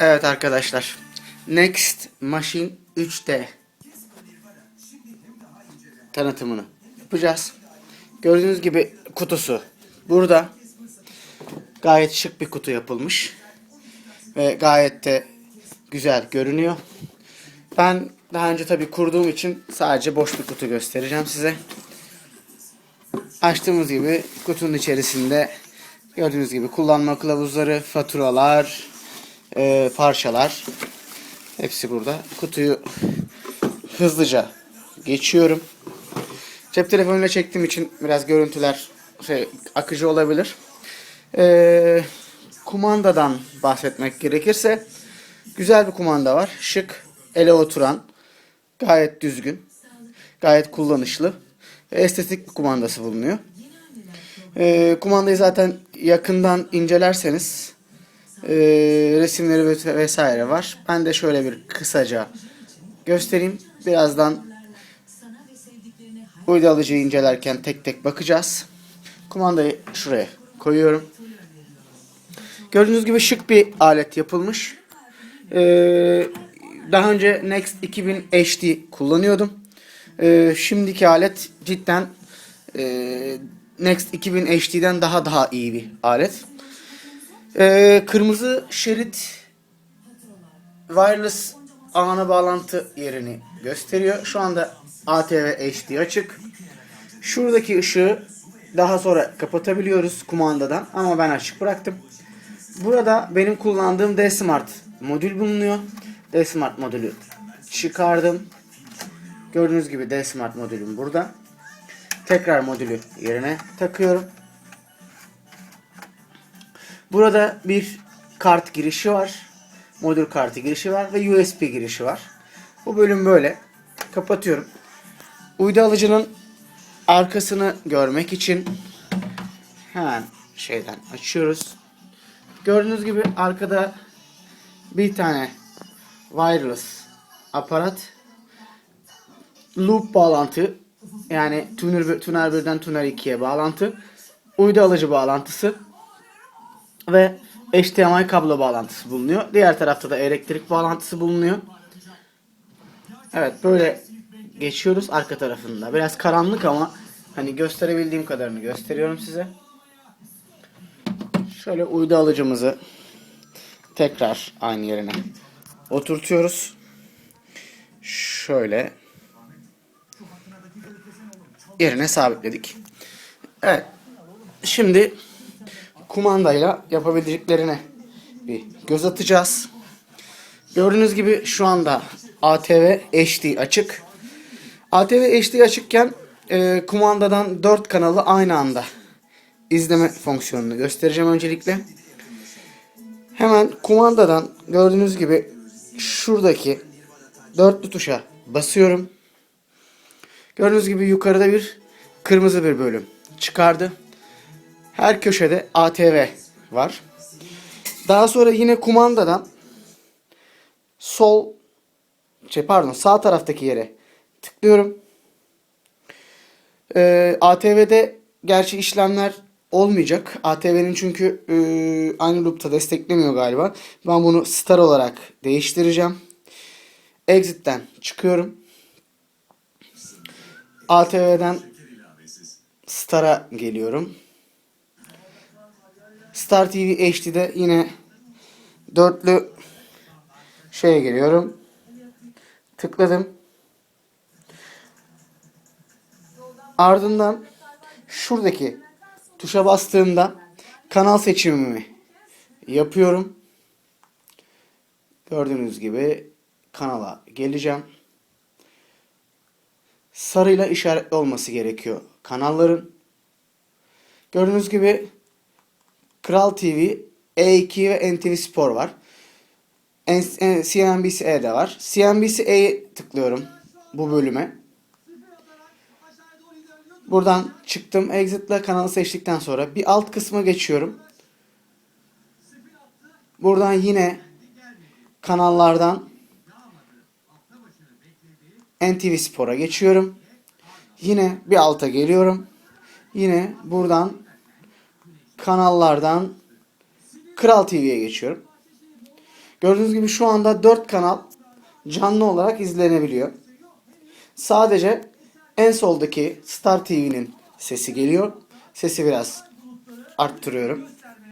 Evet arkadaşlar. Next Machine 3D tanıtımını yapacağız. Gördüğünüz gibi kutusu burada. Gayet şık bir kutu yapılmış. Ve gayet de güzel görünüyor. Ben daha önce tabii kurduğum için sadece boş bir kutu göstereceğim size. Açtığımız gibi kutunun içerisinde gördüğünüz gibi kullanma kılavuzları, faturalar, e, parçalar hepsi burada. Kutuyu hızlıca geçiyorum. Cep telefonuyla çektiğim için biraz görüntüler şey akıcı olabilir. E, kumandadan bahsetmek gerekirse güzel bir kumanda var. Şık, ele oturan, gayet düzgün, gayet kullanışlı ve estetik bir kumandası bulunuyor. E, kumandayı zaten yakından incelerseniz e, resimleri ve- vesaire var. Ben de şöyle bir kısaca göstereyim. Birazdan uydu alıcıyı incelerken tek tek bakacağız. Kumandayı şuraya koyuyorum. Gördüğünüz gibi şık bir alet yapılmış. Ee, daha önce Next 2000 HD kullanıyordum. Ee, şimdiki alet cidden e, Next 2000 HD'den daha daha iyi bir alet. Ee, kırmızı şerit wireless ağına bağlantı yerini gösteriyor. Şu anda ATV HD açık. Şuradaki ışığı daha sonra kapatabiliyoruz kumandadan ama ben açık bıraktım. Burada benim kullandığım D-Smart modül bulunuyor. D-Smart modülü çıkardım. Gördüğünüz gibi D-Smart modülüm burada. Tekrar modülü yerine takıyorum. Burada bir kart girişi var. Modül kartı girişi var ve USB girişi var. Bu bölüm böyle. Kapatıyorum. Uydu alıcının arkasını görmek için hemen şeyden açıyoruz. Gördüğünüz gibi arkada bir tane wireless aparat loop bağlantı yani tuner, tuner 1'den tuner 2'ye bağlantı uydu alıcı bağlantısı ve HDMI kablo bağlantısı bulunuyor. Diğer tarafta da elektrik bağlantısı bulunuyor. Evet böyle geçiyoruz arka tarafında. Biraz karanlık ama hani gösterebildiğim kadarını gösteriyorum size. Şöyle uydu alıcımızı tekrar aynı yerine oturtuyoruz. Şöyle yerine sabitledik. Evet. Şimdi kumandayla yapabileceklerine bir göz atacağız. Gördüğünüz gibi şu anda ATV HD açık. ATV HD açıkken e, kumandadan 4 kanalı aynı anda izleme fonksiyonunu göstereceğim öncelikle. Hemen kumandadan gördüğünüz gibi şuradaki dörtlü tuşa basıyorum. Gördüğünüz gibi yukarıda bir kırmızı bir bölüm çıkardı. Her köşede ATV var. Daha sonra yine kumandadan sol şey pardon sağ taraftaki yere tıklıyorum. Ee, ATV'de gerçi işlemler olmayacak. ATV'nin çünkü e, aynı loop'ta desteklemiyor galiba. Ben bunu star olarak değiştireceğim. Exit'ten çıkıyorum. ATV'den Star'a geliyorum. Star TV HD'de yine dörtlü şeye geliyorum. Tıkladım. Ardından şuradaki tuşa bastığımda kanal seçimimi yapıyorum. Gördüğünüz gibi kanala geleceğim. Sarıyla işaretli olması gerekiyor kanalların. Gördüğünüz gibi Kral TV, E2 ve NTV Spor var. CNBC de var. CNBC'ye tıklıyorum bu bölüme. Buradan çıktım. Exit'le kanalı seçtikten sonra bir alt kısma geçiyorum. Buradan yine kanallardan NTV Spor'a geçiyorum. Yine bir alta geliyorum. Yine buradan kanallardan Kral TV'ye geçiyorum. Gördüğünüz gibi şu anda 4 kanal canlı olarak izlenebiliyor. Sadece en soldaki Star TV'nin sesi geliyor. Sesi biraz arttırıyorum.